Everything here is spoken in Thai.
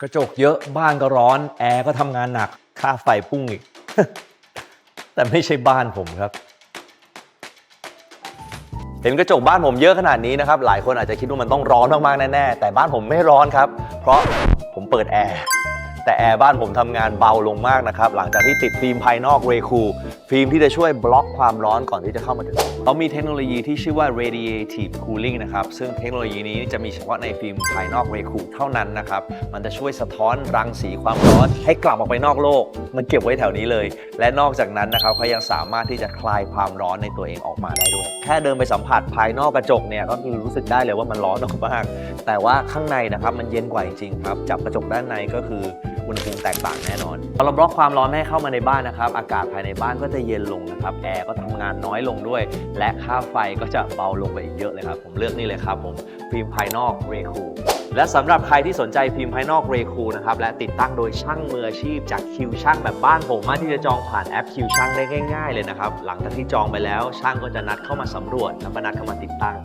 กระจกเยอะบ้านก็ร้อน แอร์ก็ทำงานหนัก ค่าไฟพุ่งอีก แต่ไม่ใช่บ้านผมครับ เห็นกระจกบ้านผมเยอะขนาดนี้นะครับ หลายคนอาจจะคิดว่ามันต้องร้อนมากๆแน่ๆแต่บ้านผมไม่ร้อนครับ เพราะผมเปิดแอร์ แต่แอร์บ้านผมทำงานเบาลงมากนะครับ หลังจากที่ติดฟิล์มภายนอกเรคูฟิล์มที่จะช่วยบล็อกความร้อนก่อนที่จะเข้ามาถึงเขามีเทคโนโลยีที่ชื่อว่า radiative cooling นะครับ ซึ่งเทคโนโลยีนี้จะมีเฉพาะในฟิล์มภายนอกเรคูเท่านั้นนะครับ มันจะช่วยสะท้อนรังสีความร้อนให้กลับออกไปนอกโลก มันเก็บไว้แถวนี้เลย และนอกจากนั้นนะครับเขายังสามารถที่จะคลายความร้อนในตัวเองออกมาได้ด้วย แค่เดินไปสัมผัสภายนอกกระจกเนี่ยก็คือรู้สึกได้เลยว่ามันร้อนมากแต่ว่าข้างในนะครับมันเย็นกว่าจริงๆครับจับกระจกด้านในก็คืออุณหภูมิแตกต่างแน่นอนพอเราบล็อกความร้อนไม่ให้เข้ามาในบ้านนะครับ อากาศภายในบ้านก็จะเย็นลงนะครับ แอร์ก็ทำงานน้อยลงด้วย และค่าไฟก็จะเบาลงไปอีกเยอะเลยครับ ผมเลือกนี่เลยครับผมฟิล์มภายนอกเรคูและสำหรับใครที่สนใจฟิล์มภายนอกเรคูนะครับและติดตั้งโดยช่างมืออาชีพจากคิวช่างแบบบ้านผมมาที่จะจองผ่านแอปคิวช่างได้ง่าย ๆ เลยนะครับหลังจากที่จองไปแล้วช่างก็จะนัดเข้ามาสำรวจแล้วก็นัดเข้ามาติดตั้ง